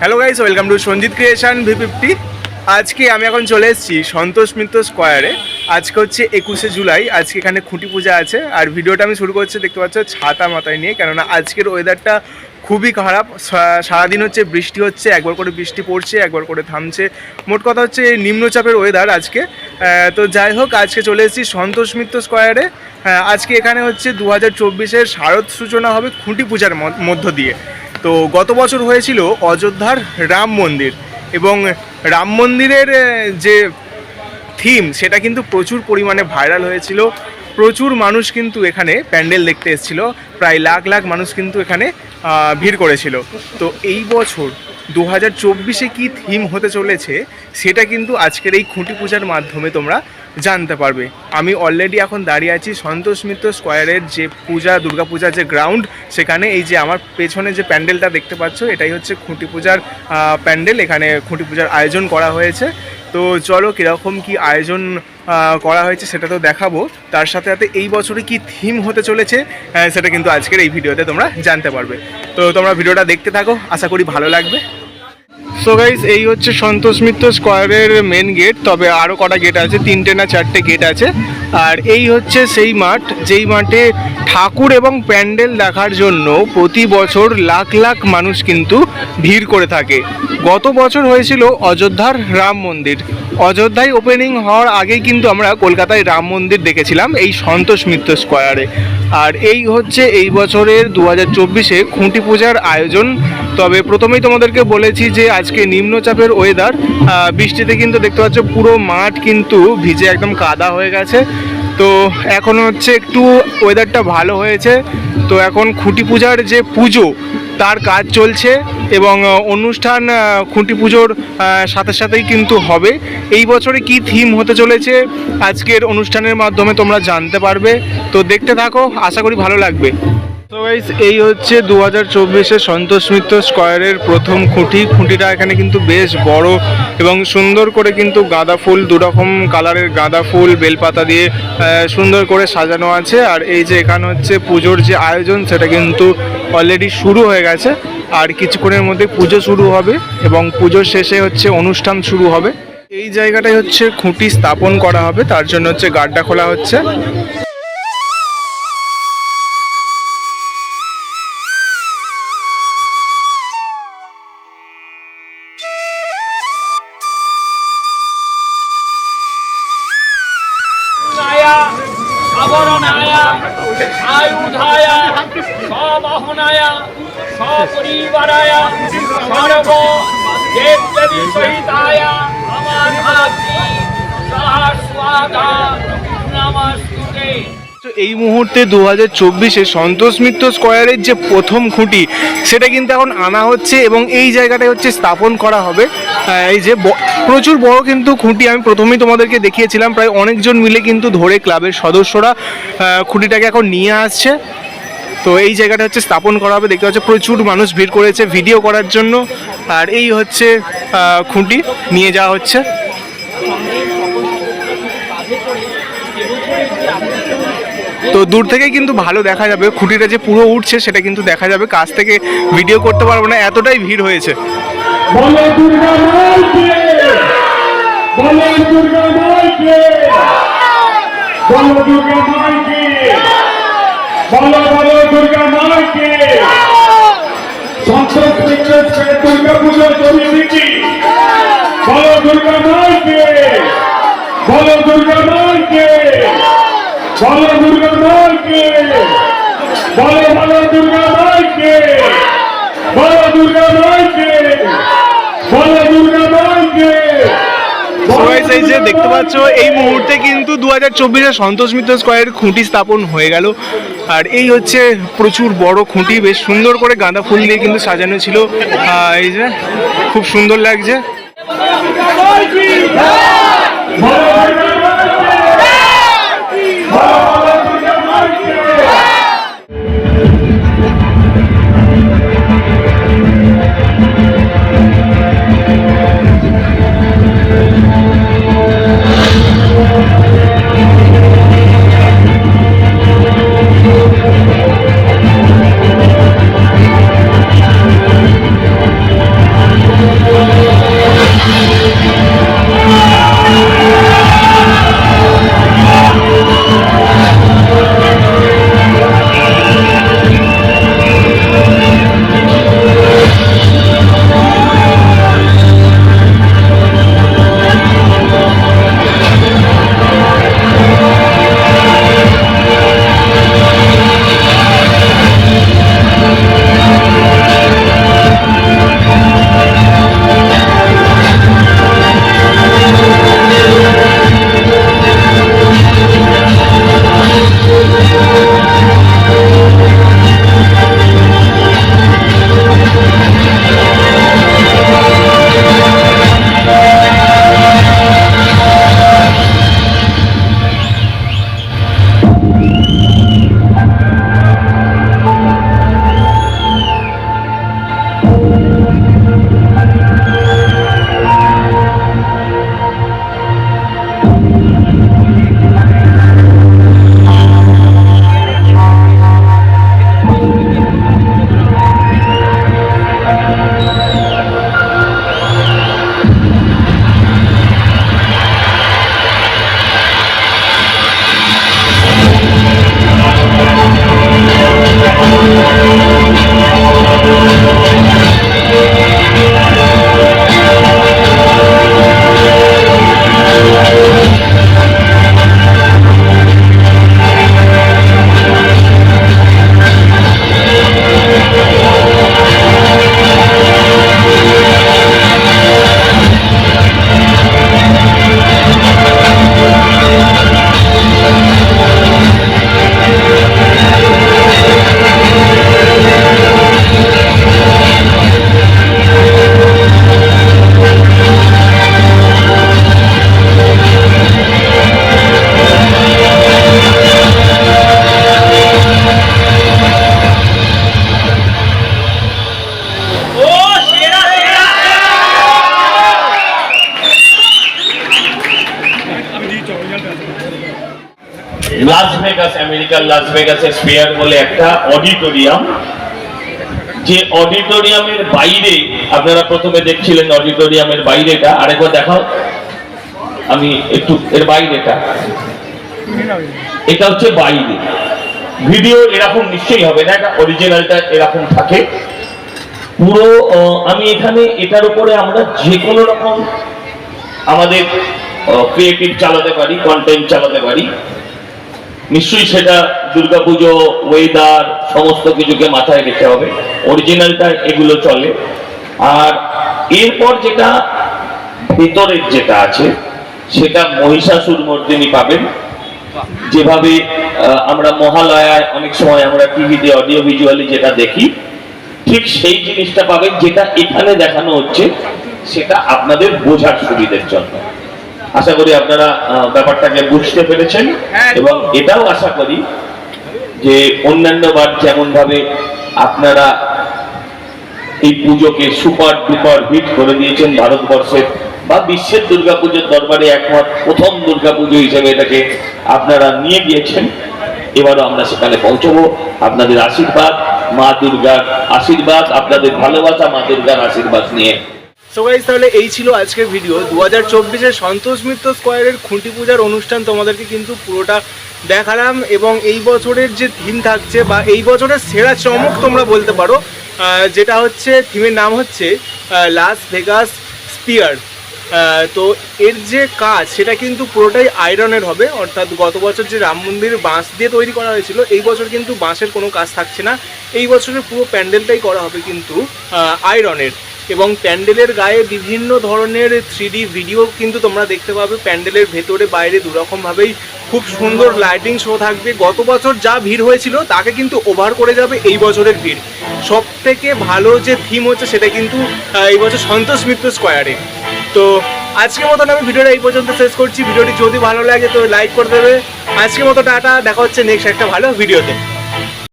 Hello guys welcome to Sanjit creation V fifty আজকে আমি এখন চলে এসেছি সন্তোষ মিত্র স্কোয়ারে আজকে হচ্ছে একুশে জুলাই, আজকে এখানে খুঁটি পূজা আছে। আর ভিডিওটা আমি শুরু করছি, দেখতে পাচ্ছ, ছাতা মাথায় নিয়ে। কেননা আজকের ওয়েদারটা খুবই খারাপ। সারাদিন হচ্ছে বৃষ্টি হচ্ছে, একবার করে বৃষ্টি পড়ছে, একবার করে থামছে। মোট কথা হচ্ছে নিম্নচাপের ওয়েদার আজকে। তো যাই হোক, আজকে চলে এসেছি সন্তোষ মিত্র স্কোয়ারে আজকে এখানে হচ্ছে দু হাজার চব্বিশের শারদ সূচনা হবে খুঁটি পূজার মধ্য দিয়ে। তো গত বছর হয়েছিল অযোধ্যার রাম মন্দির এবং রাম মন্দিরের যে থিম সেটা কিন্তু প্রচুর পরিমাণে ভাইরাল হয়েছিল। প্রচুর মানুষ কিন্তু এখানে প্যান্ডেল দেখতে এসেছিল। প্রায় লাখ লাখ মানুষ কিন্তু এখানে ভিড় করেছিল। তো এই বছর দু হাজার চব্বিশে কী থিম হতে চলেছে, সেটা কিন্তু আজকের এই খুঁটি পূজার মাধ্যমে তোমরা জানতে পারবে। আমি অলরেডি এখন দাঁড়িয়ে আছি সন্তোষ মিত্র স্কোয়ারের যে পূজা, দুর্গা পূজার যে গ্রাউন্ড সেখানে এই যে আমার পেছনে যে প্যান্ডেলটা দেখতে পাচ্ছ, এটাই হচ্ছে খুঁটি পূজার প্যান্ডেল। এখানে খুঁটি পূজার আয়োজন করা হয়েছে। তো চলো কীরকম কি আয়োজন করা হয়েছে সেটা তো দেখাবো। তার সাথে সাথে এই বছরে কি থিম হতে চলেছে সেটা কিন্তু আজকের এই ভিডিওতে তোমরা জানতে পারবে। তো তোমরা ভিডিওটা দেখতে থাকো। আশা করি ভালো লাগবে। সো গাইজ এই হচ্ছে সন্তোষ মিত্র স্কোয়ারের মেন গেট তবে আরও কটা গেট আছে, তিনটে না চারটে গেট আছে। আর এই হচ্ছে সেই মাঠ, যেই মাঠে ঠাকুর এবং প্যান্ডেল দেখার জন্য প্রতি বছর লাখ লাখ মানুষ কিন্তু ভিড় করে থাকে। গত বছর হয়েছিল অযোধ্যার রাম মন্দির। অযোধ্যায় ওপেনিং হওয়ার আগেই কিন্তু আমরা কলকাতায় রাম মন্দির দেখেছিলাম, এই সন্তোষ মিত্র স্কোয়ারে। আর এই হচ্ছে এই বছরের দু হাজার চব্বিশে খুঁটি পূজার আয়োজন তবে প্রথমেই তোমাদেরকে বলেছি যে আজকে নিম্নচাপের ওয়েদার বৃষ্টিতে কিন্তু দেখতে পাচ্ছ পুরো মাঠ কিন্তু ভিজে একদম কাদা হয়ে গেছে। তো এখন হচ্ছে একটু ওয়েদারটা ভালো হয়েছে। তো এখন খুঁটি পূজার যে পুজো, তার কাজ চলছে এবং অনুষ্ঠান খুঁটি পুজোর সাথে সাথেই কিন্তু হবে। এই বছরে কি থিম হতে চলেছে আজকের অনুষ্ঠানের মাধ্যমে তোমরা জানতে পারবে। তো দেখতে থাকো, আশা করি ভালো লাগবে। তো গাইস এই হচ্ছে দু হাজার চব্বিশে সন্তোষ মিত্র স্কোয়ারের প্রথম খুঁটি। খুঁটিটা এখানে কিন্তু বেশ বড় এবং সুন্দর করে কিন্তু গাঁদা ফুল, দুরকম কালারের গাঁদা ফুল, বেলপাতা দিয়ে সুন্দর করে সাজানো আছে। আর এই যে এখানে হচ্ছে পুজোর যে আয়োজন, সেটা কিন্তু অলরেডি শুরু হয়ে গেছে। আর কিছুক্ষণের মধ্যে পুজো শুরু হবে এবং পুজোর শেষে হচ্ছে অনুষ্ঠান শুরু হবে। এই জায়গাটায় হচ্ছে খুঁটি স্থাপন করা হবে, তার জন্য হচ্ছে গাড্ডা খোলা হচ্ছে। আয়ুধায় সবাহনায় সপরিবারায় সর্ব দেব দেবী সহিতায় আমার ভাগ্যি সহস্বাদা নমস্তুতে তো এই মুহূর্তে দু হাজার চব্বিশে সন্তোষ মিত্র স্কোয়ারের যে প্রথম খুঁটি, সেটা কিন্তু এখন আনা হচ্ছে এবং এই জায়গাটায় হচ্ছে স্থাপন করা হবে। এই যে প্রচুর বড় কিন্তু খুঁটি, আমি প্রথমেই তোমাদেরকে দেখিয়েছিলাম, প্রায় অনেকজন মিলে কিন্তু ধরে ক্লাবের সদস্যরা খুঁটিটাকে এখন নিয়ে আসছে। তো এই জায়গাটা হচ্ছে স্থাপন করা হবে, দেখতে পাচ্ছ প্রচুর মানুষ ভিড় করেছে ভিডিও করার জন্য। আর এই হচ্ছে খুঁটি, নিয়ে যাওয়া হচ্ছে। তো দূর থেকেই কিন্তু ভালো দেখা যাবে। খুঁটিটা যে পুরো উঠছে সেটা কিন্তু দেখা যাবে। কাছ থেকে ভিডিও করতে পারব না, এতটাই ভিড় হয়েছে। সেই যে দেখতে পাচ্ছ, এই মুহূর্তে কিন্তু দু হাজার চব্বিশে সন্তোষ মিত্র স্কোয়ারের খুঁটি স্থাপন হয়ে গেল। আর এই হচ্ছে প্রচুর বড় খুঁটি, বেশ সুন্দর করে গাঁদা ফুল দিয়ে কিন্তু সাজানো ছিল। এই যে, খুব সুন্দর লাগছে। বলো লাস ভেগাস আমেরিকার লাস ভেগাসের স্পেয়ার বলে একটা অডিটোরিয়াম যে অডিটোরিয়ামের বাইরে, আপনারা প্রথমে দেখছিলেন অডিটোরিয়ামের বাইরেটা। আরেকবার দেখাও। আমি একটু, এর বাইরেটা। এটা হচ্ছে বাইরে। ভিডিও এরকম নিশ্চয়ই হবে না, এটা অরিজিনালটা এরকম থাকে। পুরো আমি এখানে, এটার উপরে আমরা যে কোনো রকম আমাদের ক্রিয়েটিভ চালাতে পারি কন্টেন্ট চালাতে পারি। নিশ্চয়ই সেটা দুর্গাপুজো, ওয়েদার, সমস্ত কিছুকে মাথায় রেখে হবে। অরিজিনালটা এগুলো চলে। আর এরপর যেটা ভেতরের যেটা আছে, সেটা মহিষাসুর মর্দিনী পাবেন। যেভাবে আমরা মহালয়ায় অনেক সময় আমরা টিভিতে অডিও ভিজুয়ালি যেটা দেখি, ঠিক সেই জিনিসটা পাবেন যেটা এখানে দেখানো হচ্ছে, সেটা আপনাদের বোঝার সুবিধের জন্য। আশা করি আপনারা ব্যাপারটাকে বুঝতে পেরেছেন হ্যাঁ, এবং এটাও আশা করি যে অন্যান্য বার যেমন ভাবে আপনারা এই পুজোকে সুপার ডুপার হিট করে দিয়েছেন ভারতবর্ষের বা বিশ্বের দুর্গাপুজোর দরবারে একমত প্রথম দুর্গাপুজো হিসেবে এটাকে আপনারা নিয়ে গিয়েছেন। এবারও আমরা সেখানে পৌঁছবো। আপনাদের আশীর্বাদ মা দুর্গার আশীর্বাদ আপনাদের ভালোবাসা মা দুর্গার আশীর্বাদ নিয়ে। সো গাইজ তাহলে এই ছিল আজকের ভিডিও দু হাজার চব্বিশের সন্তোষ মিত্র স্কোয়ারের খুঁটি পূজার অনুষ্ঠান তোমাদেরকে কিন্তু পুরোটা দেখালাম এবং এই বছরের যে থিম থাকছে বা এই বছরের সেরা চমক তোমরা বলতে পারো যেটা হচ্ছে থিমের নাম হচ্ছে লাস ভেগাস স্পিয়ার তো এর যে কাজ, সেটা কিন্তু পুরোটাই আয়রনের হবে। অর্থাৎ গত বছর যে রাম মন্দির বাঁশ দিয়ে তৈরি করা হয়েছিল, এই বছর কিন্তু বাঁশের কোনো কাজ থাকছে না। এই বছরের পুরো প্যান্ডেলটাই করা হবে কিন্তু আয়রনের। এবং প্যান্ডেলের গায়ে বিভিন্ন ধরনের থ্রি ভিডিও কিন্তু তোমরা দেখতে পাবে। প্যান্ডেলের ভেতরে, বাইরে দুরকমভাবেই খুব সুন্দর লাইটিং শো থাকবে। গত বছর যা ভিড় হয়েছিল, তাকে কিন্তু ওভার করে যাবে এই বছরের ভিড়। সব থেকে ভালো যে থিম হচ্ছে, সেটা কিন্তু এই বছর সন্তোষ মিত্র স্কোয়ারে তো আজকের মতন আমি ভিডিওটা এই পর্যন্ত শেষ করছি। ভিডিওটি যদি ভালো লাগে, তো লাইক করে দেবে। আজকের মতো টাটা, দেখা হচ্ছে নেক্সট একটা ভালো ভিডিওতে